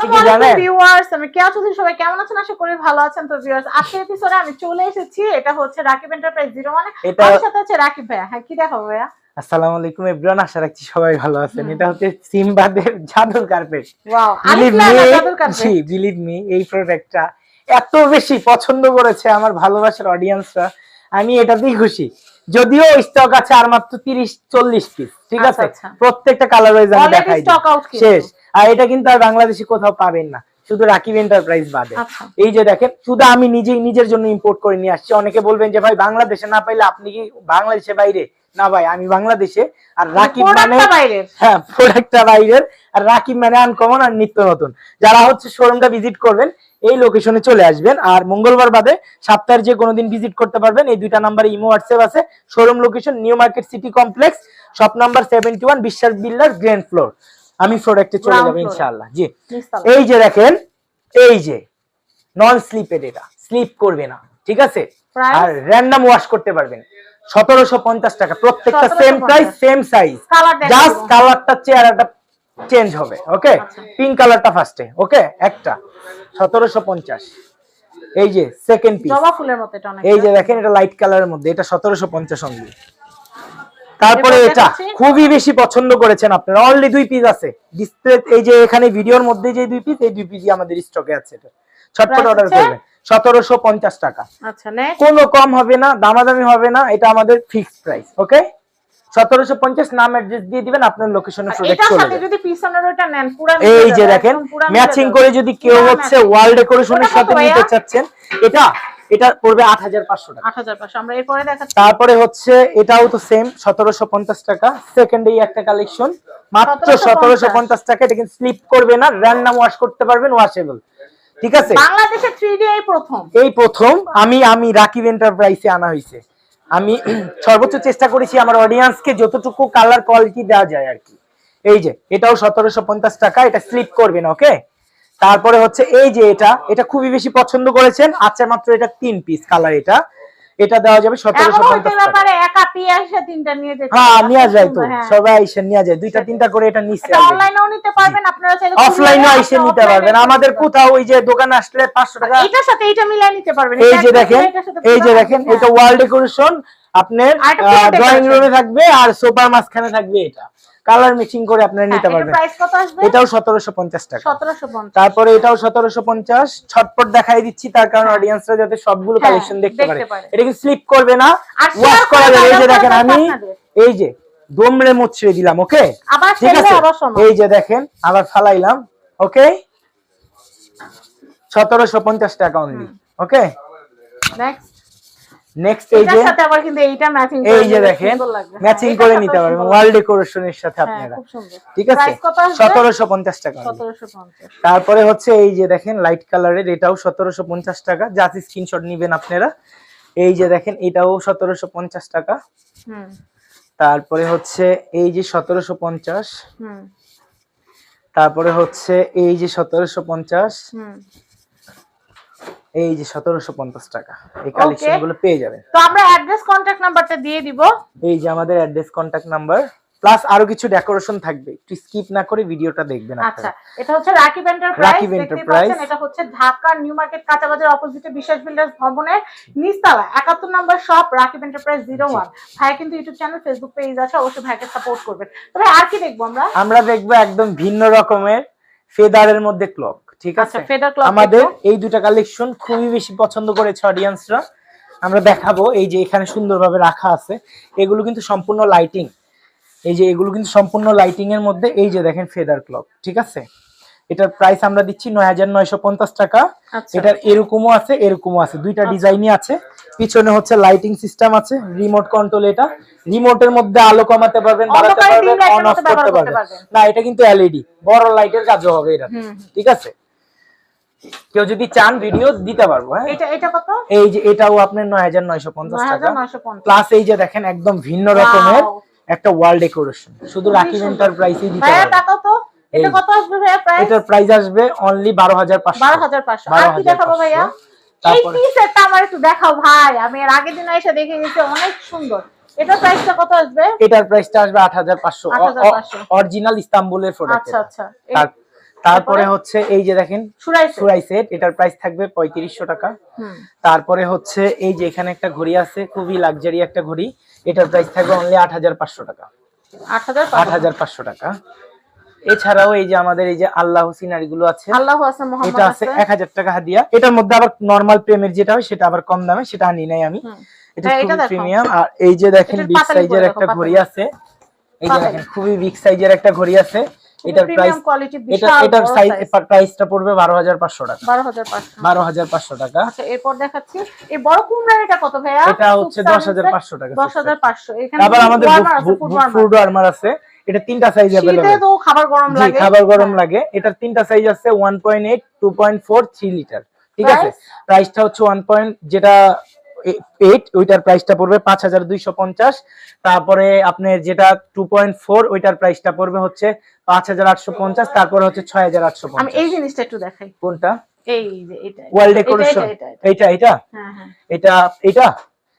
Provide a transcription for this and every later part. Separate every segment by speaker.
Speaker 1: কি কি জানেন?
Speaker 2: ভিউয়ার্স আমি কেয়া চৌধুরী সবাই কেমন আছেন? আশা করি ভালো আছেন। তো ভিউয়ার্স আজকের এপিসোডে আমি চলে এসেছি। এটা হচ্ছে রাকিব এন্টারপ্রাইজ জিরো মানে আমার সাথে হচ্ছে রাকিব ভাইয়া। হ্যাঁ কি দেখাবো ভাইয়া?
Speaker 1: আসসালামু আলাইকুম এভরিওয়ান আশা রাখছি সবাই ভালো আছেন। এটা হচ্ছে সিম্বাদের জাদুর কার্পেট
Speaker 2: ওয়াও
Speaker 1: বিলিভ
Speaker 2: আলিফ
Speaker 1: মি
Speaker 2: লালা জাদুর কাছে
Speaker 1: জি বিলিভ মি এই প্রোডাক্টটা এত বেশি পছন্দ করেছে আমার ভালোবাসার অডিয়েন্সরা আমি এটাতেই খুশি। যদিও স্টক আছে আর মাত্র তিরিশ চল্লিশ পিস ঠিক
Speaker 2: আচ্ছা,
Speaker 1: আছে?
Speaker 2: আচ্ছা।
Speaker 1: প্রত্যেকটা কালার ওয়াইজ আমি দেখাই শেষ। আর এটা কিন্তু আর বাংলাদেশে কোথাও পাবেন না। শুধু রাকিব এন্টারপ্রাইজ বাদে।
Speaker 2: আচ্ছা।
Speaker 1: এই যে দেখেন শুধু আমি নিজেই নিজের জন্য ইম্পোর্ট করে নিয়ে আসছি। অনেকে বলবেন যে ভাই বাংলাদেশে না পাইলে আপনি কি বাংলাদেশে বাইরে? না ভাই আমি বাংলাদেশে আর রাকিব মানে
Speaker 2: প্রোডাক্টটা বাইরের।
Speaker 1: হ্যাঁ প্রোডাক্টটা বাইরের। আর রাকিব মানে আনকমন আর নিত্য নতুন। যারা হচ্ছে শোরুমটা ভিজিট করবেন এই লোকেশনে চলে আসবেন। আর মঙ্গলবার বাদে সপ্তাহের যে কোনোদিন ভিজিট করতে পারবেন এই দুইটা নাম্বারে ইমো হোয়াটসঅ্যাপ আছে। Showroom location New Market City Complex shop number seventy one Biswas builder grand floor আমি প্রোডাক্টে চলে যাব। ইনশাআল্লাহ। জি। এই যে দেখেন এই যে নন স্লিপেড এটা স্লিপ করবে না ঠিক আছে? আর র্যান্ডম ওয়াশ করতে পারবেন। সতেরোশো পঞ্চাশ টাকা প্রত্যেকটা same
Speaker 2: 1750
Speaker 1: price same size just কালারটা চেহারাটা চেঞ্জ হবে ওকে। পিঙ্ক কালারটা ফার্স্টে ওকে একটা সতেরোশো পঞ্চাশ। এই যে সেকেন্ড পিস
Speaker 2: জবা ফুলের মতো এটা অনেক
Speaker 1: এই যে দেখেন এটা লাইট কালারের মধ্যে এটা সতেরোশো পঞ্চাশ অনলি তারপরে এটা খুবই বেশি পছন্দ করেছেন আপনারা। অনলি দুই পিস আছে। ডিসপ্লে এই যে এখানে ভিডিওর মধ্যে যে দুই পিস এই দুই পিসই আমাদের স্টকে আছে এটা। ছটপট অর্ডার? করবেন। সতেরোশো পঞ্চাশ টাকা।
Speaker 2: আচ্ছা নেক্সট
Speaker 1: কোনো কম হবে না দামাদামি হবে না এটা আমাদের ফিক্সড প্রাইস ওকে সতেরোশো পঞ্চাশ নাম অ্যাড্রেস দিয়ে দিবেন আপনার লোকেশনে প্রোডাক্ট চলে যাবে। এই যে দেখেন ম্যাচিং করে যদি কেউ হচ্ছে
Speaker 2: matching।
Speaker 1: ওয়াল ডেকোরেশনের সাথে নিতে চাচ্ছেন? এটা এটা পড়বে আট হাজার পাঁচশো টাকা।
Speaker 2: আট হাজার পাঁচশো আমরা এরপরে
Speaker 1: তারপরে হচ্ছে এটাও তো সেম সতেরোশো পঞ্চাশ টাকা। সেকেন্ড এই একটা কালেকশন মাত্র সতেরোশো পঞ্চাশ। টাকা। এটা কিন্তু স্লিপ করবে না র্যান্ডাম ওয়াশ করতে পারবেন ওয়াশেবল ঠিক আছে?
Speaker 2: বাংলাদেশে থ্রি ডি এই প্রথম।
Speaker 1: এই প্রথম আমি আমি রাকিব এন্টারপ্রাইজে আনা হয়েছে। আমি সর্বোচ্চ চেষ্টা করেছি আমার অডিয়েন্সকে যতটুকু কালার কোয়ালিটি দেওয়া যায় আর কি। এই যে, এটাও সতেরোশো পঞ্চাশ টাকা, এটা স্লিপ করবেন ওকে তারপরে হচ্ছে এই যে এটা এটা খুবই বেশি পছন্দ করেছেন আচ্ছা মাত্র এটা তিন পিস কালার এটা। এটা দেওয়া যাবে সতেরোশো
Speaker 2: নিয়ে
Speaker 1: হ্যাঁ যায় তো।
Speaker 2: হ্যাঁ।
Speaker 1: সবাই যায়। দুইটা তিনটা করে এটা নিচ্ছে
Speaker 2: আপনারা
Speaker 1: অফলাইনে নিতে পারবেন। আমাদের কোথাও ওই যে দোকানে আসলে পাঁচশো টাকা
Speaker 2: এটার সাথে এটা মিলাই নিতে পারবেন।
Speaker 1: এই যে দেখেন এই যে দেখেন
Speaker 2: হ্যাঁ।
Speaker 1: এটা ওয়াল ডেকোরেশন আপনার
Speaker 2: এটা পুরো
Speaker 1: ড্রয়িং রুমে থাকবে আর সোফার মাঝখানে থাকবে এটা। কালার মিক্সিং করে আপনারা
Speaker 2: হ্যাঁ,
Speaker 1: নিতে পারবেন।
Speaker 2: প্রাইস কত আসবে?
Speaker 1: এটাও সতেরোশো পঞ্চাশ টাকা। তারপরে এটাও সতেরোশো পঞ্চাশ। ছটপট দেখাই দিচ্ছি তার কারণ অডিয়েন্সরা যাতে সবগুলো
Speaker 2: হ্যাঁ,
Speaker 1: কালেকশন দেখতে
Speaker 2: দেখতে
Speaker 1: পারে। এটা কি স্লিপ করবে না ওয়াশ করা যাবে। এই যে দেখেন আমি এই যে দমড়ে মুচড়ে দিলাম ওকে
Speaker 2: আবার
Speaker 1: ঠিক আছে? এই যে দেখেন আবার ফালাইলাম ওকে সতেরোশো পঞ্চাশ টাকা অনলি ওকে
Speaker 2: নেক্সট
Speaker 1: নেক্সট এই যে
Speaker 2: সাথে আবার কিন্তু এইটা ম্যাচিং
Speaker 1: এই যে দেখেন ম্যাচিং করে নিতে পারবেন ওয়াল ডেকোরেশনের সাথে আপনারা।
Speaker 2: হ্যাঁ, সুন্দর।
Speaker 1: ঠিক আছে?
Speaker 2: প্রাইস কত আসবে?
Speaker 1: সতেরোশো পঞ্চাশ টাকা only।
Speaker 2: সতেরোশো পঞ্চাশ।
Speaker 1: তারপরে হচ্ছে এই যে দেখেন লাইট কালারের এটাও সতেরোশো পঞ্চাশ টাকা। জাস্ট স্ক্রিনশট নিবেন আপনারা। এই যে দেখেন এটাও সতেরোশো পঞ্চাশ টাকা।
Speaker 2: হুম।
Speaker 1: তারপরে হচ্ছে এই যে সতেরোশো পঞ্চাশ।
Speaker 2: হুম।
Speaker 1: তারপরে হচ্ছে এই যে সতেরোশো পঞ্চাশ।
Speaker 2: হুম।
Speaker 1: এই যে সতেরোশো পঞ্চাশ টাকা। এই কালেকশনগুলো পেয়ে যাবেন।
Speaker 2: তো আমরা অ্যাড্রেস কন্ট্যাক্ট নাম্বারটা দিয়ে দিব।
Speaker 1: এই যে আমাদের অ্যাড্রেস কন্ট্যাক্ট নাম্বার প্লাস আরও কিছু ডেকোরেশন থাকবে। একটু স্কিপ না করে ভিডিওটা দেখবেন
Speaker 2: আচ্ছা এটা হচ্ছে রাকিব এন্টারপ্রাইজ
Speaker 1: রাকিব এন্টারপ্রাইজ।
Speaker 2: এটা হচ্ছে ঢাকা নিউ মার্কেট কাঁচাবাজার অপোজিটে বিশ্বাস বিল্ডার্স ভবনের নিচতলা একাত্তর নম্বর shop Rakib enterprise zero one ভাই কিন্তু ইউটিউব চ্যানেল ফেসবুক পেজ আছে অবশ্যই ভাইকে সাপোর্ট করবেন। তবে আর কি দেখব আমরা?
Speaker 1: আমরা দেখব একদম ভিন্ন রকমের ফেদারের মধ্যে ক্লক ঠিক
Speaker 2: আচ্ছা
Speaker 1: আছে? আমাদের এই দুটা কালেকশন খুবই বেশি পছন্দ করেছে অডিয়েন্সরা আমরা দেখাবো এই যে এখানে সুন্দরভাবে রাখা আছে। এগুলো কিন্তু সম্পূর্ণ লাইটিং এই যে এগুলো কিন্তু সম্পূর্ণ লাইটিং এর মধ্যে এই যে দেখেন ফেদার ক্লক ঠিক আছে? এটার প্রাইস আমরা দিচ্ছি নয় হাজার নয়শো পঞ্চাশ টাকা।
Speaker 2: আচ্ছা।
Speaker 1: এটার এরকমও আছে এরকমও আছে। দুইটা ডিজাইনই আছে। পিছনে হচ্ছে লাইটিং সিস্টেম আছে রিমোট কন্ট্রোল এটা। রিমোটের মধ্যে আলো কমাতে পারবেন বাড়াতে পারবেন অন অফ করতে পারবেন। না এটা কিন্তু এলইডি বড় লাইটের কাজও হবে এটা। ঠিক আছে? কেউ যদি চান ভিডিও দিতে পারব হ্যাঁ?
Speaker 2: এটা এটা কত?
Speaker 1: এই যে এটাও আপনার নয় হাজার নয়শো পঞ্চাশ
Speaker 2: নয়
Speaker 1: টাকা প্লাস এই যে দেখেন একদম ভিন্ন রকমের একটা ওয়াল ডেকোরেশন শুধু রাকিব। এন্টারপ্রাইজই দিতে পারবে।
Speaker 2: টাকা তো এটা কত আসবে ভাইয়া প্রাইস
Speaker 1: এটার প্রাইস আসবে অনলি বারো হাজার পাঁচশো।
Speaker 2: বারো হাজার পাঁচশো। আর কি দেখাবো ভাইয়া? এই টি সেটটা আমার একটু দেখাও ভাই। আমি এর আগের দিন এসে দেখে গেছি অনেক সুন্দর। এটার প্রাইসটা কত আসবে?
Speaker 1: এটার প্রাইসটা আসবে আট হাজার পাঁচশো।
Speaker 2: 8,500
Speaker 1: অরিজিনাল ইস্তাম্বুলের প্রোডাক্ট
Speaker 2: আচ্ছা আচ্ছা।
Speaker 1: তারপরে হচ্ছে এই যে দেখেন
Speaker 2: সুরাই
Speaker 1: সেট এটার প্রাইস থাকবে পঁয়ত্রিশশো টাকা। তারপরে হচ্ছে এই যে এখানে একটা ঘড়ি আছে খুবই লাক্সারি একটা ঘড়ি। এটার প্রাইস থাকবে অনলি আট হাজার পাঁচশো টাকা।
Speaker 2: আট হাজার
Speaker 1: পাঁচশো? টাকা। এছাড়াও এই যে আমাদের এই যে আল্লাহ সিনারি গুলো আছে
Speaker 2: আল্লাহ
Speaker 1: এটা আছে এক হাজার টাকা হাদিয়া। এটার মধ্যে আবার নর্মাল প্রেমের যেটা হয় সেটা আবার কম দামে সেটা আনি নাই আমি। এটা খুবই। প্রিমিয়াম আর এই যে দেখেন বিগ সাইজের একটা ঘড়ি আছে। এই যে দেখেন খুবই বিগ সাইজের একটা ঘড়ি আছে। এটার প্রাইস এটা এটার সাইজ প্রাইসটা পড়বে বারো হাজার পাঁচশো টাকা।
Speaker 2: বারো হাজার পাঁচশো।
Speaker 1: বারো হাজার পাঁচশো টাকা।
Speaker 2: আচ্ছা এরপর দেখাচ্ছি। এই বড় কুমড়ার এটা কত ভাইয়া?
Speaker 1: এটা হচ্ছে দশ হাজার পাঁচশো টাকা
Speaker 2: দশ হাজার পাঁচশো। এখানে
Speaker 1: আবার আমাদের। ফুড আর্মার আছে এটা তিনটা সাইজ অ্যাভেলেবল
Speaker 2: তো খাবার গরম লাগে।
Speaker 1: খাবার গরম
Speaker 2: হ্যাঁ।
Speaker 1: লাগে। এটার তিনটা সাইজ আছে one point eight two point four three litre ঠিক আছে? প্রাইসটা হচ্ছে ওয়ান পয়েন্ট যেটা এইট ওইটার প্রাইসটা পড়বে পাঁচ হাজার দুইশো পঞ্চাশ। তারপরে আপনার যেটা টু পয়েন্ট ফোর ওইটার প্রাইসটা পড়বে হচ্ছে পাঁচ হাজার আটশো পঞ্চাশ তারপরে হচ্ছে ছয় হাজার আটশো
Speaker 2: আমি
Speaker 1: পঞ্চাশ
Speaker 2: এই জিনিসটা একটু দেখাই।
Speaker 1: কোনটা?
Speaker 2: এই যে এটা
Speaker 1: ওয়াল ডেকোরেশন
Speaker 2: এটা, এটা, এটা।
Speaker 1: এটা।
Speaker 2: হ্যাঁ হ্যাঁ।
Speaker 1: এটা এটা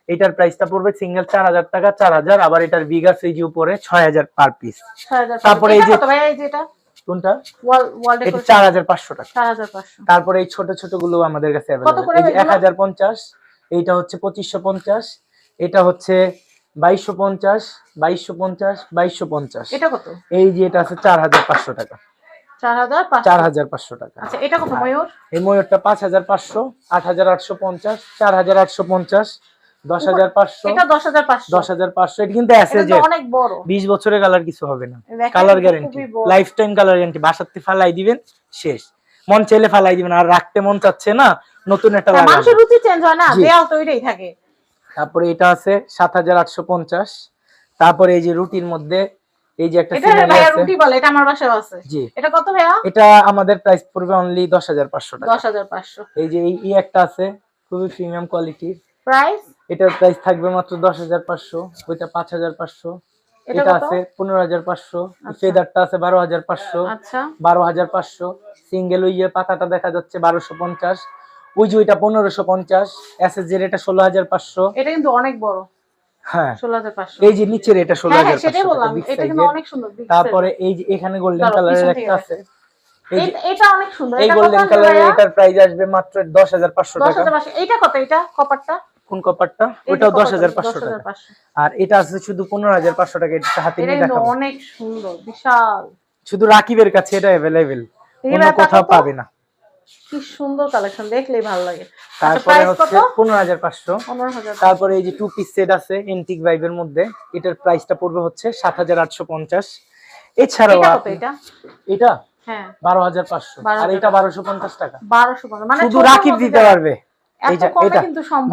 Speaker 1: এটার প্রাইসটা পড়বে সিঙ্গেল চার হাজার টাকা চার হাজার আবার এটার বিগার সাইজ উপরে ছয় হাজার পার পিস
Speaker 2: ছয় হাজার
Speaker 1: তারপরে এই যে-
Speaker 2: কত ভাইয়া এই যে এটা?
Speaker 1: কোনটা?
Speaker 2: ওয়াল ওয়াল
Speaker 1: এটা
Speaker 2: ডেকোরেশন
Speaker 1: চার হাজার পাঁচশো টাকা।
Speaker 2: চার হাজার পাঁচশো।
Speaker 1: তারপরে এই ছোট ছোটগুলো আমাদের কাছে এক? হাজার পঞ্চাশ। এইটা হচ্ছে পঁচিশশো পঞ্চাশ এটা হচ্ছে বাইশশো পঞ্চাশ বাইশশো পঞ্চাশ বাইশশো পঞ্চাশ।
Speaker 2: এটা কত?
Speaker 1: এই যে এটা আছে চার হাজার পাঁচশো টাকা।
Speaker 2: চার হাজার পাঁচশো
Speaker 1: টাকা।
Speaker 2: আচ্ছা এটা কত ময়ূর?
Speaker 1: এই ময়ূরটা পাঁচ হাজার পাঁচশো আট হাজার আটশো পঞ্চাশ চার হাজার আটশো পঞ্চাশ দশ হাজার পাঁচশো।
Speaker 2: দশ হাজার পাঁচশো।
Speaker 1: এটা কিন্তু
Speaker 2: অনেক বড়।
Speaker 1: বিশ বছরের কালার কিছু হবে না। Colour guarantee lifetime colour guarantee বাসাতে ফালাই দিবেন শেষ। মন চাইলে ফালাই দিবেন আর রাখতে মন চাচ্ছে না নতুন একটা
Speaker 2: হ্যাঁ, মানুষের রুচি চেঞ্জ হয় না দেয়াল তো ওইটাই থাকে।
Speaker 1: তারপরে এটা আছে সাত হাজার আটশো পঞ্চাশ। তারপরে এই যে রুটির মধ্যে এই যে একটা
Speaker 2: এটা
Speaker 1: সিনারি
Speaker 2: ভাইয়া
Speaker 1: আছে।
Speaker 2: রুটি বলে এটা আমার বাসায় আছে।
Speaker 1: জি।
Speaker 2: এটা কত ভাইয়া?
Speaker 1: এটা আমাদের প্রাইস পড়বে অনলি দশ হাজার পাঁচশো টাকা।
Speaker 2: দশ হাজার পাঁচশো।
Speaker 1: এই যে এই একটা আছে খুবই প্রিমিয়াম কোয়ালিটির
Speaker 2: প্রাইস
Speaker 1: এটার প্রাইস থাকবে মাত্র দশ হাজার পাঁচশো ওইটা পাঁচ হাজার পাঁচশো।
Speaker 2: এটা
Speaker 1: এটা আছে পনেরো হাজার পাঁচশো।
Speaker 2: আচ্ছা।
Speaker 1: ফেদারটা আছে বারো হাজার পাঁচশো।
Speaker 2: আচ্ছা।
Speaker 1: বারো হাজার পাঁচশো। সিঙ্গেল ওই পাতাটা দেখা যাচ্ছে বারোশো পঞ্চাশ। ওই যে ওইটা পনেরোশো পঞ্চাশ এসএস এর এটা ষোলো হাজার পাঁচশো।
Speaker 2: এটা কিন্তু অনেক বড়।
Speaker 1: হ্যাঁ।
Speaker 2: ষোলো হাজার পাঁচশো।
Speaker 1: এই যে নিচের এটা ষোলো
Speaker 2: হ্যাঁ
Speaker 1: হাজার
Speaker 2: হ্যাঁ সেটাই
Speaker 1: পাঁচশো
Speaker 2: বললাম।
Speaker 1: big
Speaker 2: এটা
Speaker 1: size
Speaker 2: কিন্তু
Speaker 1: এর।
Speaker 2: অনেক সুন্দর big
Speaker 1: তারপরে এই যে এখানে গোল্ডেন কালারের একটা আছে।
Speaker 2: এটা- এটা অনেক সুন্দর।
Speaker 1: এই গোল্ডেন কালারের এটার প্রাইস আসবে মাত্র দশ হাজার পাঁচশো টাকা।
Speaker 2: হাজার কত এটা? কপারটা?
Speaker 1: কোন কপারটা?
Speaker 2: এই
Speaker 1: দশ হাজার পাঁচশো টাকা। আর এটা আছে শুধু পনেরো হাজার পাঁচশো টাকা এটা হাতে
Speaker 2: এটা
Speaker 1: নিয়ে দেখাবো।
Speaker 2: অনেক সুন্দর বিশাল।
Speaker 1: শুধু রাকিবের কাছে এটা অ্যাভেলেবেল অন্য কোথাও পাবে না।
Speaker 2: কি সুন্দর কালেকশন দেখলেই ভালো লাগে। আচ্ছা
Speaker 1: তারপরে হচ্ছে পনেরো হাজার পাঁচশো। তারপরে এই যে টু পিস সেট আছে এন্টিক ভাইবের মধ্যে এটার প্রাইসটা পড়বে হচ্ছে সাত হাজার আটশো পঞ্চাশ। এছাড়াও
Speaker 2: এটা এটা? হ্যাঁ।
Speaker 1: বারো হাজার পাঁচশো। আর এটা বারোশো পঞ্চাশ টাকা।
Speaker 2: বারোশো পঞ্চাশ মানে
Speaker 1: শুধু রাকিব দিতে পারবে।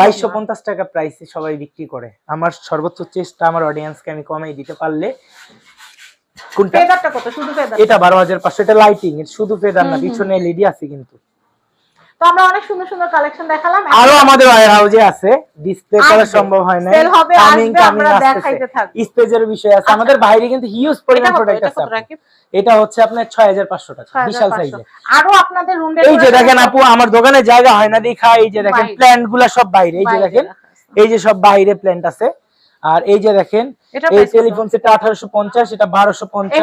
Speaker 1: বাইশশো পঞ্চাশ টাকা প্রাইসে সবাই বিক্রি করে। আমার সর্বোচ্চ চেষ্টা আমার অডিয়েন্সকে আমি কমাই দিতে পারলে কোনটা?
Speaker 2: ফেদারটা কত? শুধু ফেদার
Speaker 1: এটা এটা লাইটিং শুধু ফেদার না পিছনে এলইডি আছে কিন্তু।
Speaker 2: তো আমরা অনেক সুন্দর সুন্দর কালেকশন দেখালাম।
Speaker 1: আরও আমাদের ওয়ার হাউসে আছে ডিসপ্লে করা সম্ভব হয় না
Speaker 2: Sell হবে, আসবে, আমরা দেখাইতে থাকব।
Speaker 1: স্পেজের বিষয় আছে। আমাদের বাইরে কিন্তু হিউজ পরিমাণ প্রোডাক্ট আছে এটা হচ্ছে আপনার ছয় হাজার পাঁচশো টাকা বিশাল সাইজে
Speaker 2: আরও আপনাদের রুম
Speaker 1: এই যে দেখেন আপু আমার দোকানে জায়গা হয় না দেখা এই যে দেখেন। প্ল্যান্টগুলা সব বাইরে এই যে দেখেন এই যে সব বাইরে প্ল্যান্ট আছে। আর এই যে দেখেন এই টেলিফোন সেটটা আঠারোশো পঞ্চাশ এটা বারোশো
Speaker 2: এই
Speaker 1: পঞ্চাশ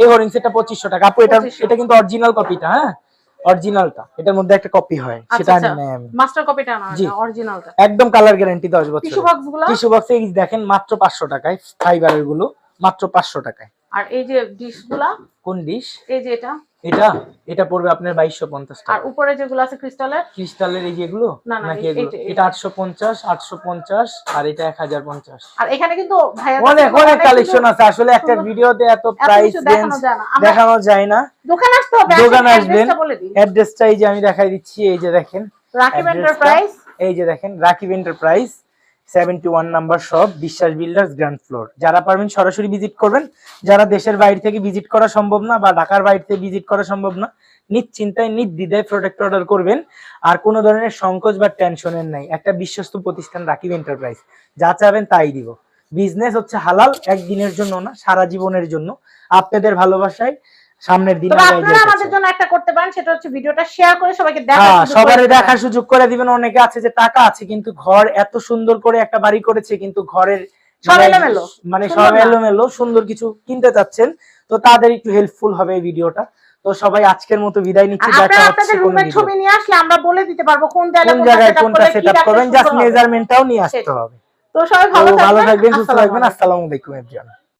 Speaker 1: এই হরিণ সেটটা পঁচিশশো টাকা। আপু এটা এটা কিন্তু অরিজিনাল কপিটা হ্যাঁ? অরিজিনালটা এটার মধ্যে একটা কপি হয় সেটা আনি নাই
Speaker 2: মাস্টার কপিটা না। অরিজিনালটা
Speaker 1: একদম কালার গ্যারান্টি দশ বছর
Speaker 2: টিস্যু বক্স
Speaker 1: টিস্যু বক্সে দেখেন মাত্র পাঁচশো টাকায় ফাইবারেরগুলো মাত্র পাঁচশো টাকায়।
Speaker 2: আর এই যে ডিশগুলা?
Speaker 1: কোন ডিশ
Speaker 2: এই যে এটা?
Speaker 1: এটা এটা পড়বে আপনার বাইশশো পঞ্চাশ
Speaker 2: আর উপরে যেগুলো আছে ক্রিস্টালের?
Speaker 1: ক্রিস্টালের এই যেগুলো
Speaker 2: না, না,
Speaker 1: নাকি এটা আটশো পঞ্চাশ আটশো পঞ্চাশ আর এটা এক হাজার পঞ্চাশ।
Speaker 2: আর এখানে কিন্তু ভাইয়া
Speaker 1: অনেক অনেক কালেকশন আছে। আসলে একটা ভিডিওতে এত প্রাইস
Speaker 2: কিছু দেখানো যায় না। দোকান আসতে হবে
Speaker 1: দোকান আসবেন। অ্যাড্রেসটা এই যে আমি দেখাই দিচ্ছি এই যে দেখেন।
Speaker 2: রাকিব। এন্টারপ্রাইজ
Speaker 1: এই যে দেখেন Rakib enterprise seventy one number shop Biswas builders ground floor যারা পারবেন সরাসরি ভিজিট করবেন। যারা দেশের বাইরে থেকে ভিজিট করা সম্ভব না বা ঢাকার বাইরে থেকে ভিজিট করা সম্ভব না, নিশ্চিন্তায়, নির্দ্বিধায় প্রোডাক্ট অর্ডার করবেন। আর কোনো ধরনের সংকোচ বা টেনশনের নাই। একটা বিশ্বস্ত প্রতিষ্ঠান রাকিব এন্টারপ্রাইজ যা চাবেন তাই দিব। বিজনেস হচ্ছে হালাল, একদিনের জন্য না, সারা জীবনের জন্য। আপনাদের ভালোবাসায় সামনের দিন
Speaker 2: আপনারা আমাদের জন্য একটা করতে পারেন সেটা হচ্ছে ভিডিওটা শেয়ার করে সবাইকে
Speaker 1: হ্যাঁ
Speaker 2: দেখার সুযোগ করে
Speaker 1: সবারই দেখার সুযোগ করে দিবেন অনেকে আছে যে টাকা আছে কিন্তু ঘর এত সুন্দর করে একটা বাড়ি করেছে কিন্তু ঘরের মানে-। মানে সব এলোমেলো সুন্দর কিছু কিনতে চাচ্ছেন তো তাদের একটু হেল্পফুল হবে এই ভিডিওটা তো সবাই আজকের মতো বিদায় নিচ্ছি দেখা হচ্ছে কোনো।
Speaker 2: ছবি নিয়ে আসলে আমরা বলে দিতে পারব কোন জায়গায়
Speaker 1: কোন জায়গায় কোনটা সেটআপ করবেন জাস্ট। মেজারমেন্টটাও নিয়ে আসতে হবে
Speaker 2: তো সবাই ভালো
Speaker 1: থাকবেন সুস্থ থাকবেন। আসসালামু আলাইকুম এভরিওয়ান